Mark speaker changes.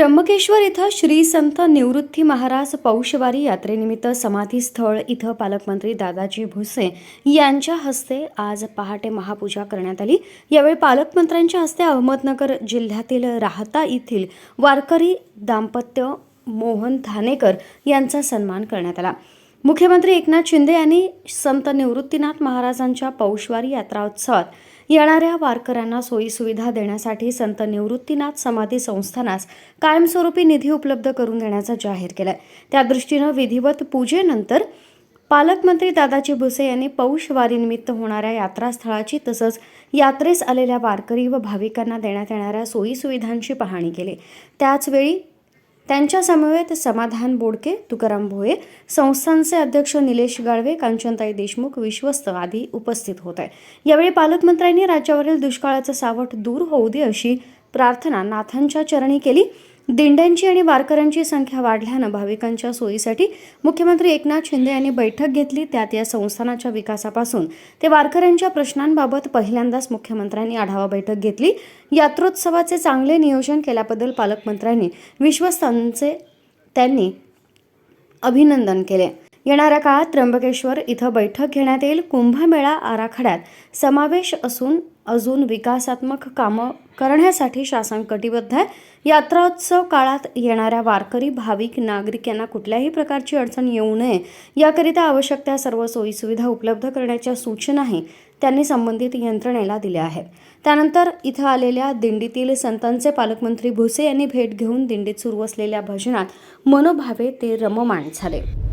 Speaker 1: त्र्यंबकेश्वर इथं श्री संत निवृत्ती महाराज पौषवारी यात्रेनिमित्त समाधीस्थळ इथं पालकमंत्री दादाजी भुसे यांच्या हस्ते आज पहाटे महापूजा करण्यात आली. यावेळी पालकमंत्र्यांच्या हस्ते अहमदनगर जिल्ह्यातील राहता येथील वारकरी दाम्पत्य मोहन धानेकर यांचा सन्मान करण्यात आला. मुख्यमंत्री एकनाथ शिंदे यांनी संत निवृत्तीनाथ महाराजांच्या पौषवारी यात्रा उत्सवात येणाऱ्या वारकऱ्यांना सोयीसुविधा देण्यासाठी संत निवृत्तीनाथ समाधी संस्थानास कायमस्वरूपी निधी उपलब्ध करून देण्याचा जाहीर केलंय. त्या दृष्टीनं विधिवत पूजेनंतर पालकमंत्री दादाजी भुसे यांनी पौष वारीनिमित्त होणाऱ्या यात्रास्थळाची तसंच यात्रेस आलेल्या वारकरी व भाविकांना देण्यात येणाऱ्या सोयीसुविधांची पाहणी केली. त्याचवेळी त्यांच्या समवेत समाधान बोडके तुकाराम भोये संस्थांचे अध्यक्ष निलेश गाळवे कांचनताई देशमुख विश्वस्त आदी उपस्थित होते. यावेळी पालकमंत्र्यांनी राज्यावरील दुष्काळाचं सावट दूर होऊ दे अशी प्रार्थना नाथांच्या चरणी केली. दिंड्यांची आणि वारकऱ्यांची संख्या वाढल्यानं भाविकांच्या सोयीसाठी मुख्यमंत्री एकनाथ शिंदे यांनी बैठक घेतली. त्यात या संस्थानाच्या विकासापासून ते वारकऱ्यांच्या प्रश्नांबाबत पहिल्यांदाच मुख्यमंत्र्यांनी आढावा बैठक घेतली. यात्रोत्सवाचे चांगले नियोजन केल्याबद्दल पालकमंत्र्यांनी विश्वस्तांचे त्यांनी अभिनंदन केले. येणाऱ्या काळात त्र्यंबकेश्वर इथं बैठक घेण्यात येईल. कुंभमेळा आराखड्यात समावेश असून अजून विकासात्मक कामं करण्यासाठी शासन कटिबद्ध आहे. यात्रोत्सव काळात येणाऱ्या वारकरी भाविक नागरिक यांना कुठल्याही प्रकारची अडचण येऊ नये. याकरिता आवश्यक त्या सर्व सोयीसुविधा उपलब्ध करण्याच्या सूचनाही त्यांनी संबंधित यंत्रणेला दिल्या आहेत. त्यानंतर इथं आलेल्या दिंडीतील संतांचे पालकमंत्री भुसे यांनी भेट घेऊन दिंडीत सुरू असलेल्या भजनात मनोभावे ते रममाण झाले.